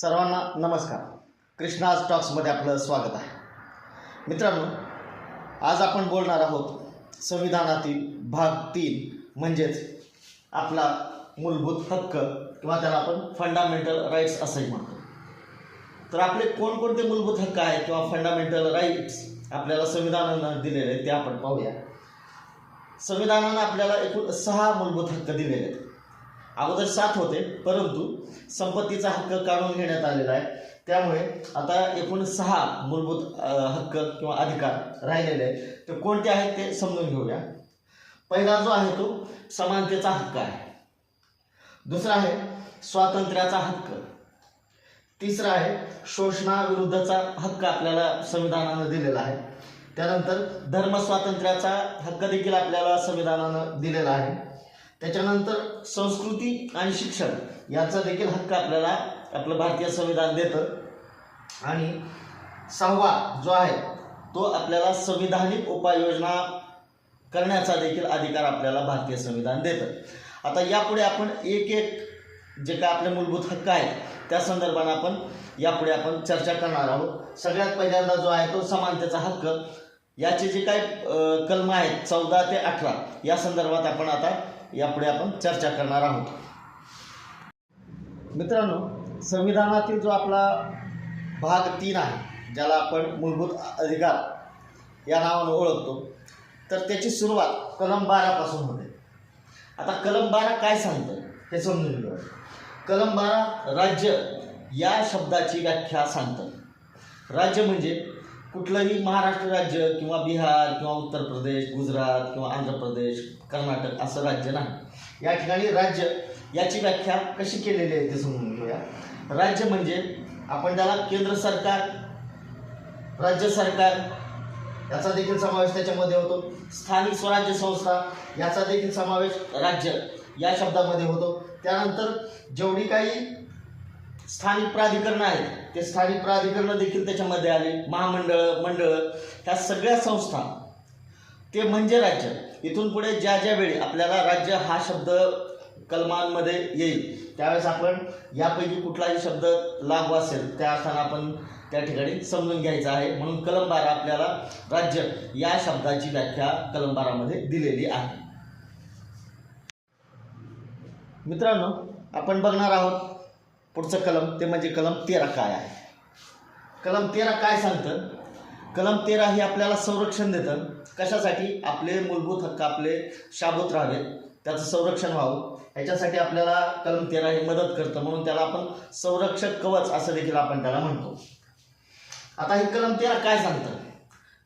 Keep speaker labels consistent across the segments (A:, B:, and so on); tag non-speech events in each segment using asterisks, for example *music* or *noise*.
A: सर्वांना नमस्कार. कृष्णा टॉक्समध्ये आपलं स्वागत आहे. मित्रांनो आज आपण बोलणार आहोत संविधानातील भाग तीन म्हणजेच आपला मूलभूत हक्क किंवा त्याला आपण फंडामेंटल राईट्स असंही म्हणतो. तर आपले कोणकोणते मूलभूत हक्क आहेत किंवा फंडामेंटल राईट्स आपल्याला संविधानानं दिलेले आहेत ते आपण पाहूया. संविधानानं आपल्याला एकूण सहा मूलभूत हक्क दिलेले आहेत. अगोदर सात होते परंतु संपत्तीचा हक्क काढून घेण्यात आलेला आहे. त्यामुळे आता एकूण सहा मूलभूत हक्क किंवा अधिकार राहिलेले आहेत. ते कोणते आहेत ते समजून घेऊया. पहिला जो आहे तो समानतेचा हक्क आहे. दुसरा आहे स्वातंत्र्याचा हक्क. तिसरा आहे शोषणाविरुद्धचा हक्क आपल्याला संविधानानं दिलेला आहे. त्यानंतर धर्मस्वातंत्र्याचा हक्क देखील आपल्याला संविधानानं दिलेला आहे. त्याच्यानंतर संस्कृती आणि शिक्षण याचा देखील हक्क आपल्याला आपलं भारतीय संविधान देतं. आणि सहावा जो आहे तो आपल्याला संविधानिक उपाययोजना करण्याचा देखील अधिकार आपल्याला भारतीय संविधान देतं. आता यापुढे आपण एक एक जे काय आपले मूलभूत हक्क आहेत त्या संदर्भानं आपण यापुढे आपण चर्चा करणार आहोत. सगळ्यात पहिल्यांदा जो आहे तो समानतेचा हक्क. याचे जे काही कलम आहेत चौदा ते अठरा या संदर्भात आपण आता यापुढे आपण चर्चा करणार आहोत. मित्रांनो संविधानातील जो आपला भाग तीन आहे ज्याला आपण मूलभूत अधिकार या नावानं ओळखतो तर त्याची सुरुवात कलम बारापासून होते. आता कलम बारा काय सांगतं हे समजून घेऊ कलम बारा राज्य या शब्दाची व्याख्या सांगतं. राज्य म्हणजे कुठलंही महाराष्ट्र राज्य किंवा बिहार किंवा उत्तर प्रदेश गुजरात किंवा आंध्र प्रदेश कर्नाटक असं राज्य नाही. या ठिकाणी राज्य याची व्याख्या कशी केलेली आहे ते समजून घेऊया. राज्य म्हणजे आपण त्याला केंद्र सरकार राज्य सरकार याचा देखील समावेश त्याच्यामध्ये होतो. स्थानिक स्वराज्य संस्था याचा देखील समावेश राज्य या शब्दामध्ये होतो. त्यानंतर जेवढी काही स्थानिक प्राधिकरणं आहेत ते स्थानिक प्राधिकरणं देखील त्याच्यामध्ये आले महामंडळ मंडळ ह्या सगळ्या संस्था. ते म्हणजे राज्य. इथून पुढे ज्या ज्या वेळी आपल्याला राज्य हा शब्द कलमांमध्ये येईल त्यावेळेस आपण यापैकी कुठलाही शब्द लागू असेल त्या अर्थानं आपण त्या ठिकाणी समजून घ्यायचं आहे. म्हणून कलम बारा आपल्याला राज्य या शब्दाची व्याख्या कलम बारामध्ये दिलेली आहे. मित्रांनो आपण बघणार आहोत पुढचं कलम ते म्हणजे कलम तेरा काय आहे? कलम तेरा काय सांगतं? कलम तेरा हे आपल्याला संरक्षण देतं. कशासाठी? आपले मूलभूत हक्क आपले शाबूत राहावेत त्याचं संरक्षण व्हावं. ह्याच्यासाठी आपल्याला कलम तेरा हे मदत करतं. म्हणून त्याला आपण संरक्षक कवच असं देखील आपण त्याला म्हणतो. आता हे कलम तेरा काय सांगतं?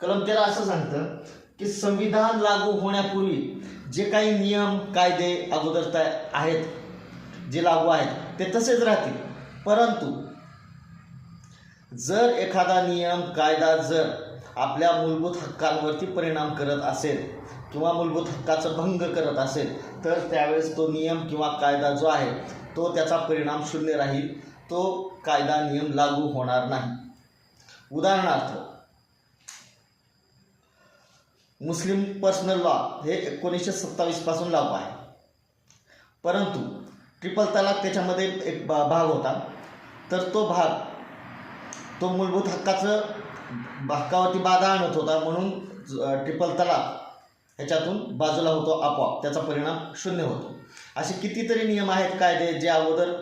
A: कलम तेरा असं सांगतं की संविधान लागू होण्यापूर्वी जे काही नियम कायदे अगोदर आहेत जे लागू आहेत ते तसेच राहतील. परंतु जर एखादा नियम कायदा जर आपल्या मूलभूत हक्कांवरती परिणाम करत असेल किंवा मूलभूत हक्काचा भंग करत असेल तर त्यावेळेस तो नियम किंवा कायदा जो आहे तो त्याचा परिणाम शून्य राहील. तो कायदा नियम लागू होणार नाही. उदाहरणार्थ मुस्लिम पर्सनल लॉ हे एकोणीसशे सत्तावीसपासून लागू आहे. परंतु ट्रिपल तलाक त्याच्यामध्ये एक बा भाग होता. तर तो भाग तो मूलभूत हक्काचं हक्कावरती बाधा आणत होता म्हणून ट्रिपल तलाक ह्याच्यातून बाजूला होतो आपोआप. त्याचा परिणाम शून्य होतो. असे कितीतरी नियम आहेत कायदे जे अगोदर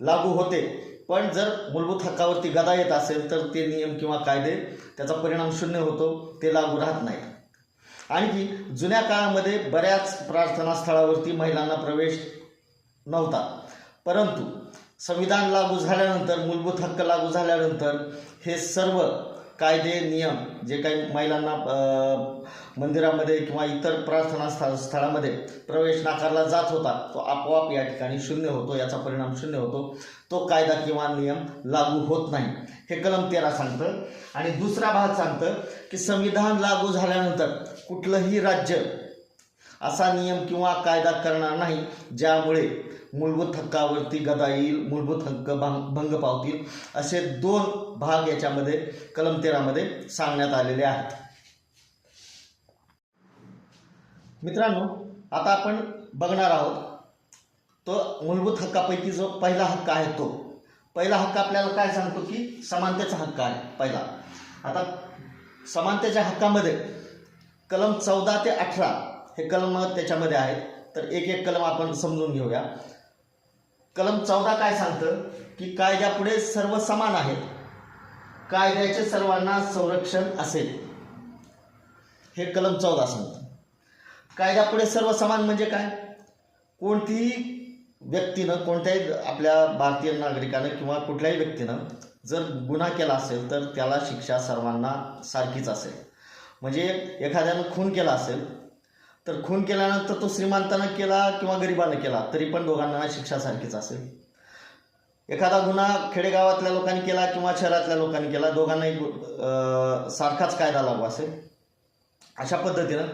A: लागू होते. पण जर मूलभूत हक्कावरती गदा येत असेल तर ते नियम किंवा कायदे त्याचा परिणाम शून्य होतो ते लागू राहत नाहीत. आणखी जुन्या काळामध्ये बऱ्याच प्रार्थनास्थळावरती महिलांना प्रवेश नव्हता. परंतु संविधान लागू झाल्यानंतर मूलभूत हक्क लागू झाल्यानंतर हे सर्व कायदे नियम जे काही महिलांना मंदिरामध्ये किंवा इतर प्रार्थना स्थळ स्थळामध्ये प्रवेश नाकारला जात होता तो आपोआप या ठिकाणी शून्य होतो याचा परिणाम शून्य होतो. तो कायदा किंवा नियम लागू होत नाही. हे कलम तेरा सांगतं. आणि दुसरा भाग सांगतं की संविधान लागू झाल्यानंतर कुठलंही राज्य असा नियम किंवा कायदा करणार नाही ज्यामुळे मूलभूत हक्कावरती गदा येईल मूलभूत हक्क भंग भंग पावतील असे दोन भाग याच्यामध्ये कलम तेरामध्ये सांगण्यात आलेले आहेत. मित्रांनो आता आपण बघणार आहोत तो मूलभूत हक्कापैकी जो पहिला हक्क आहे तो. पहिला हक्क आपल्याला काय सांगतो की समानतेचा हक्क आहे पहिला. आता समानतेच्या हक्कामध्ये कलम चौदा ते अठरा हे कलम त्याच्यामध्ये आहेत. तर एक एक कलम आपण समजून घेऊया. कलम चौदा काय सांगतं? की कायद्यापुढे सर्व समान आहेत. कायद्याचे सर्वांना संरक्षण असेल. हे कलम चौदा सांगतं. कायद्यापुढे सर्व समान म्हणजे काय? कोणतीही व्यक्तीनं कोणत्याही आपल्या भारतीय नागरिकानं किंवा कुठल्याही व्यक्तीनं जर गुन्हा केला असेल तर त्याला शिक्षा सर्वांना सारखीच असेल. म्हणजे एखाद्यानं खून केला असेल तर खून केल्यानंतर तो श्रीमंतानं केला किंवा गरिबानं केला तरी पण दोघांना शिक्षा सारखीच असेल. एखादा गुन्हा खेडेगावातल्या लोकांनी केला किंवा शहरातल्या लोकांनी केला दोघांनाही सारखाच कायदा लागू असेल. अशा पद्धतीनं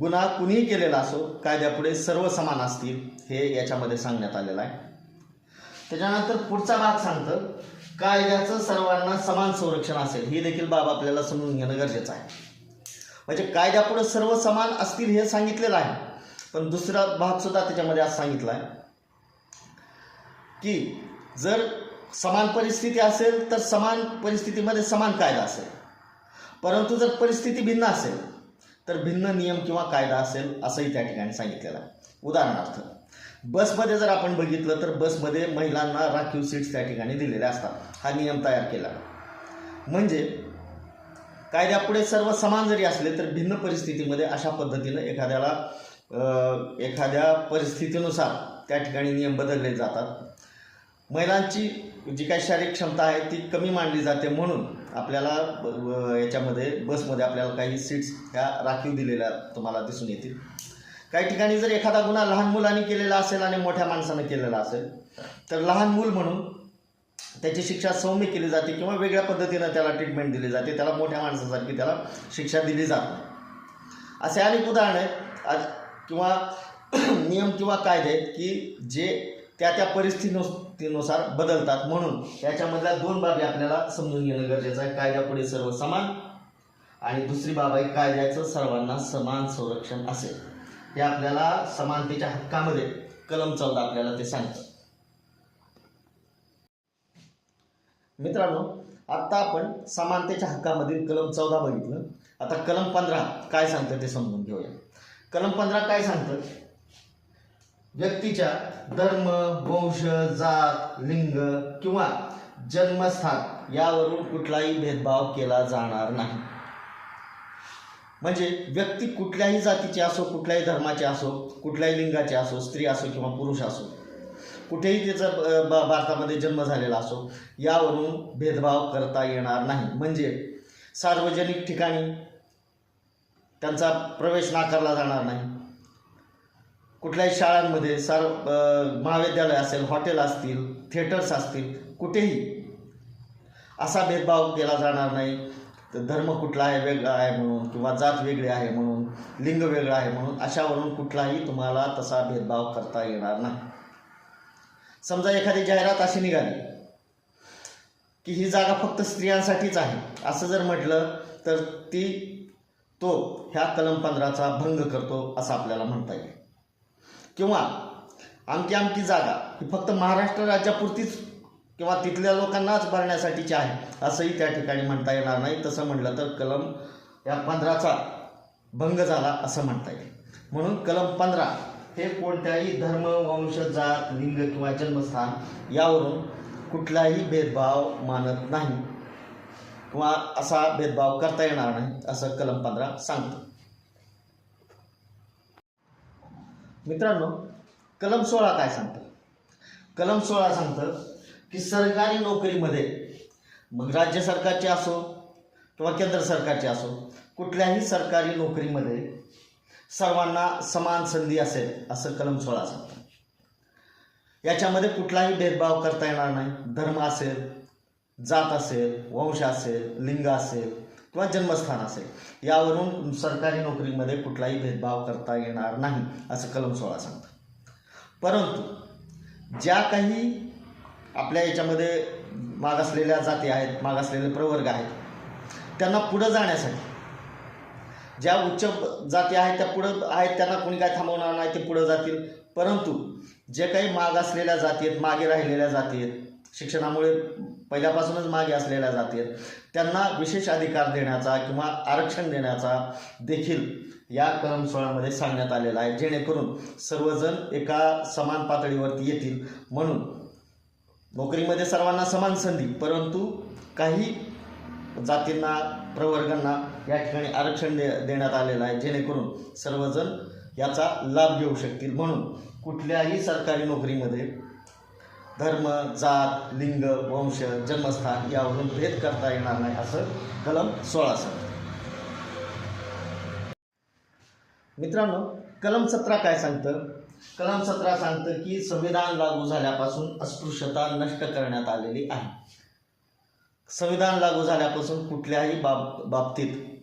A: गुन्हा कुणीही केलेला असो कायद्यापुढे सर्व समान असतील हे याच्यामध्ये सांगण्यात आलेलं आहे. त्याच्यानंतर पुढचा भाग सांगतं कायद्याचं सर्वांना समान संरक्षण असेल ही देखील बाब आपल्याला समजून घेणं गरजेचं आहे. म्हणजे कायद्यापुढे सर्व समान असतील हे सांगितलेलं आहे. पण दुसरा भाग सुद्धा त्याच्यामध्ये आज सांगितला आहे. की जर समान परिस्थिती असेल तर समान परिस्थितीमध्ये समान कायदा असेल. परंतु जर परिस्थिती भिन्न असेल तर भिन्न नियम किंवा कायदा असेल असंही त्या ठिकाणी सांगितलेलं आहे. उदाहरणार्थ बसमध्ये जर आपण बघितलं तर बसमध्ये महिलांना राखीव सीट्स त्या ठिकाणी दिलेल्या असतात. हा नियम तयार केला. म्हणजे कायद्यापुढे सर्व समान जरी असले तर भिन्न परिस्थितीमध्ये अशा पद्धतीनं एखाद्याला एखाद्या परिस्थितीनुसार त्या ठिकाणी नियम बदलले जातात. महिलांची जी काही शारीरिक क्षमता आहे ती कमी मानली जाते म्हणून आपल्याला याच्यामध्ये बसमध्ये आपल्याला काही सीट्स ह्या राखीव दिलेल्या तुम्हाला दिसून येतील. काही ठिकाणी जर एखादा गुन्हा लहान मुलांनी केलेला असेल आणि मोठ्या माणसानं केलेला असेल तर लहान मूल म्हणून त्याची शिक्षा सौम्य केली जाते किंवा वेगळ्या पद्धतीनं त्याला ट्रीटमेंट दिली जाते. त्याला मोठ्या माणसासारखी त्याला शिक्षा दिली जात नाही. असे अनेक उदाहरणं आहेत. आज किंवा *clears throat* नियम किंवा कायदे आहेत की जे त्या त्या परिस्थितीनुसार बदलतात. म्हणून याच्यामधल्या दोन बाबी आपल्याला समजून घेणं गरजेचं आहे. कायद्यापुढे सर्व समान आणि दुसरी बाब आहे कायद्याचं सर्वांना समान संरक्षण असेल. हे आपल्याला समानतेच्या हक्कामध्ये कलम चौदा आपल्याला ते सांगतं. मित्रांनो आत्ता आपण समानतेच्या हक्कामधील कलम चौदा बघितलं. आता कलम पंधरा काय सांगतं ते समजून घेऊया. कलम पंधरा काय सांगतं? व्यक्तीच्या धर्म वंश जात लिंग किंवा जन्मस्थान यावरून कुठलाही भेदभाव केला जाणार नाही. म्हणजे व्यक्ती कुठल्याही जातीची असो कुठल्याही धर्माची असो कुठल्याही लिंगाची असो स्त्री असो किंवा पुरुष असो कुठेही त्याचा भारतामध्ये जन्म झालेला असो यावरून भेदभाव करता येणार नाही. म्हणजे सार्वजनिक ठिकाणी त्यांचा प्रवेश नाकारला जाणार नाही. कुठल्याही शाळांमध्ये सार महाविद्यालय असेल हॉटेल असतील थिएटर्स असतील कुठेही असा भेदभाव केला जाणार नाही. तर धर्म कुठला आहे वेगळा आहे म्हणून किंवा जात वेगळी आहे म्हणून लिंग वेगळं आहे म्हणून अशावरून कुठलाही तुम्हाला तसा भेदभाव करता येणार नाही. समजा एखादी जाहिरात अशी निघाली की ही जागा फक्त स्त्रियांसाठीच आहे असं जर म्हटलं तर ती तो ह्या कलम पंधराचा भंग करतो असं आपल्याला म्हणता येईल. किंवा आमकी आमकी जागा ही फक्त महाराष्ट्र राज्यापुरतीच किंवा तिथल्या लोकांनाच भरण्यासाठीची आहे असंही त्या ठिकाणी म्हणता येणार नाही. तसं म्हटलं तर कलम या पंधराचा भंग झाला असं म्हणता येईल. म्हणून कलम पंधरा हे कोणत्याही धर्म वंश जात लिंग किंवा जन्मस्थान यावरून कुठलाही भेदभाव मानत नाही. किंवा असा भेदभाव करता येणार नाही असं कलम पंधरा सांगतं. मित्रांनो कलम सोळा काय सांगतं? कलम सोळा सांगतं की सरकारी नोकरीमध्ये मग राज्य सरकारची असो किंवा केंद्र सरकारची असो कुठल्याही सरकारी नोकरीमध्ये सर्वांना समान संधी असेल असं कलम सोळा सांगतं याच्यामध्ये कुठलाही भेदभाव करता येणार नाही. धर्म असेल जात असेल वंश असेल लिंग असेल किंवा जन्मस्थान असेल यावरून सरकारी नोकरीमध्ये कुठलाही भेदभाव करता येणार नाही असं कलम सोळा सांगतं परंतु ज्या काही आपल्या याच्यामध्ये मागासलेल्या जाती आहेत मागासलेले प्रवर्ग आहेत त्यांना पुढं जाण्यासाठी ज्या उच्च जाती आहेत त्या पुढं आहेत त्यांना कोणी काय थांबवणार नाही ते पुढं जातील. परंतु जे काही मागासलेल्या जाती आहेत मागे राहिलेल्या जाती आहेत शिक्षणामुळे पहिल्यापासूनच मागे असलेल्या जाती आहेत त्यांना विशेष अधिकार देण्याचा किंवा आरक्षण देण्याचा देखील या कलम सोळामध्ये सांगण्यात आलेला आहे. जेणेकरून सर्वजण एका समान पातळीवरती येतील. म्हणून नोकरीमध्ये सर्वांना समान संधी परंतु काही जातींना प्रवर्गांना या ठिकाणी आरक्षण दे देण्यात आलेलं आहे. जेणेकरून सर्वजण याचा लाभ घेऊ शकतील. म्हणून कुठल्याही सरकारी नोकरीमध्ये धर्म जात लिंग वंश जन्मस्थान यावरून भेद करता येणार नाही असं कलम सोळा सांगतो. मित्रांनो कलम सतरा काय सांगतं? कलम सतरा सांगतं की संविधान लागू झाल्यापासून अस्पृश्यता नष्ट करण्यात आलेली आहे. संविधान लागू झाल्यापासून कुठल्याही बाब बाबतीत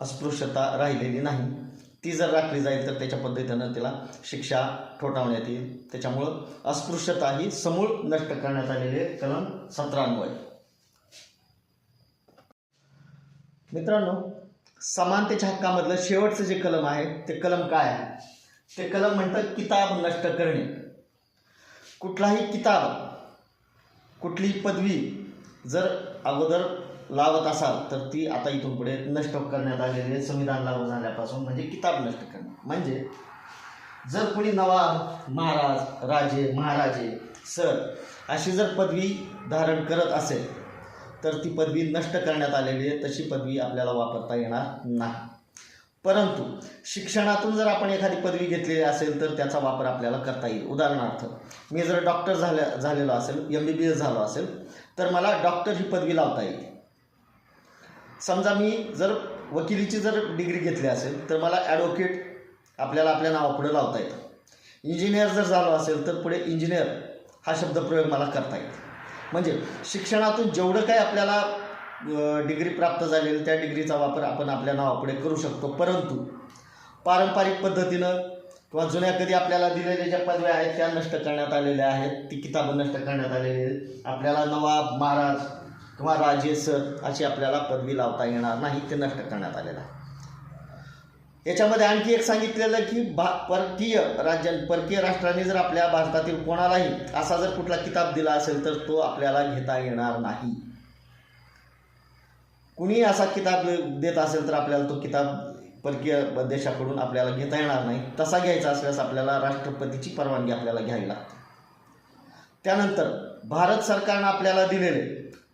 A: अस्पृश्यता राहिलेली नाही. ती जर राखली जाईल तर त्याच्या पद्धतीनं तिला शिक्षा ठोठावण्यात येईल. त्याच्यामुळं अस्पृश्यता ही समूळ नष्ट करण्यात आलेली आहे. कलम सतरान्वय. मित्रांनो समानतेच्या हक्कामधलं शेवटचं जे कलम आहे ते कलम काय आहे? ते कलम म्हणतं किताब नष्ट करणे. कुठलाही किताब कुठलीही पदवी जर अगोदर लावत असाल तर ती आता इथून पुढे नष्ट करण्यात आलेली आहे संविधान लागू झाल्यापासून म्हणजे किताब नष्ट करणं. म्हणजे जर कोणी नवाब महाराज राजे महाराजे सर अशी जर पदवी धारण करत असेल तर ती पदवी नष्ट करण्यात आलेली आहे तशी पदवी आपल्याला वापरता येणार नाही. परंतु शिक्षणातून जर आपण एखादी पदवी घेतलेली असेल तर त्याचा वापर आपल्याला करता येईल. उदाहरणार्थ मी जर डॉक्टर झाल्या झालेलो असेल एम बी बी एस झालो असेल तर मला डॉक्टर ही पदवी लावता येईल. समजा मी जर वकिलीची जर डिग्री घेतली असेल तर मला ॲडव्होकेट आपल्याला आपल्या नावापुढे लावता येतं. इंजिनियर जर झालो असेल तर पुढे इंजिनियर हा शब्दप्रयोग मला करता येईल म्हणजे शिक्षणातून जेवढं काही आपल्याला डिग्री प्राप्त झालेली त्या डिग्रीचा वापर आपण आपल्या नावापुढे करू शकतो. परंतु पारंपरिक पद्धतीनं किंवा जुन्या कधी आपल्याला दिलेल्या ज्या पदव्या आहेत त्या नष्ट करण्यात आलेल्या आहेत. ती किताबं नष्ट करण्यात आलेली आहेत. आपल्याला नवाब महाराज किंवा राजे सर अशी आपल्याला पदवी लावता येणार नाही ते नष्ट करण्यात आलेलं आहे. याच्यामध्ये आणखी एक सांगितलेलं की भा परकीय राज्यां परकीय राष्ट्रांनी जर आपल्या भारतातील कोणालाही असा जर कुठला किताब दिला असेल तर तो आपल्याला घेता येणार नाही. कुणी असा किताब देत असेल तर आपल्याला तो किताब परकीय देशाकडून आपल्याला घेता येणार नाही. तसा घ्यायचा असल्यास आपल्याला राष्ट्रपतीची परवानगी आपल्याला घ्यावी लागते. त्यानंतर भारत सरकारनं आपल्याला दिलेले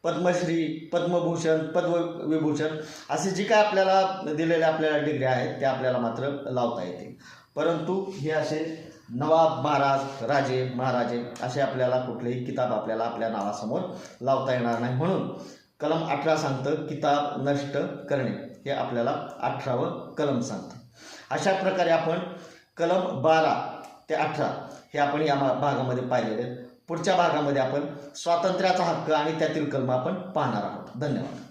A: पद्मश्री पद्मभूषण पद्मविभूषण असे जे काय आपल्याला दिलेल्या आपल्याला डिग्री आहेत त्या आपल्याला मात्र लावता येतील परंतु हे असे नवाब महाराज राजे महाराजे असे आपल्याला कुठलेही किताब आपल्याला आपल्या नावासमोर लावता येणार नाही. म्हणून कलम अठरा सांगतं किताब नष्ट करणे. हे आपल्याला अठरावं कलम सांगतं. अशा प्रकारे आपण कलम बारा ते अठरा हे आपण या मा- भागामध्ये पाहिलेले आहेत. पुढच्या भागामध्ये आपण स्वातंत्र्याचा हक्क आणि त्यातील कलम आपण पाहणार आहोत. धन्यवाद.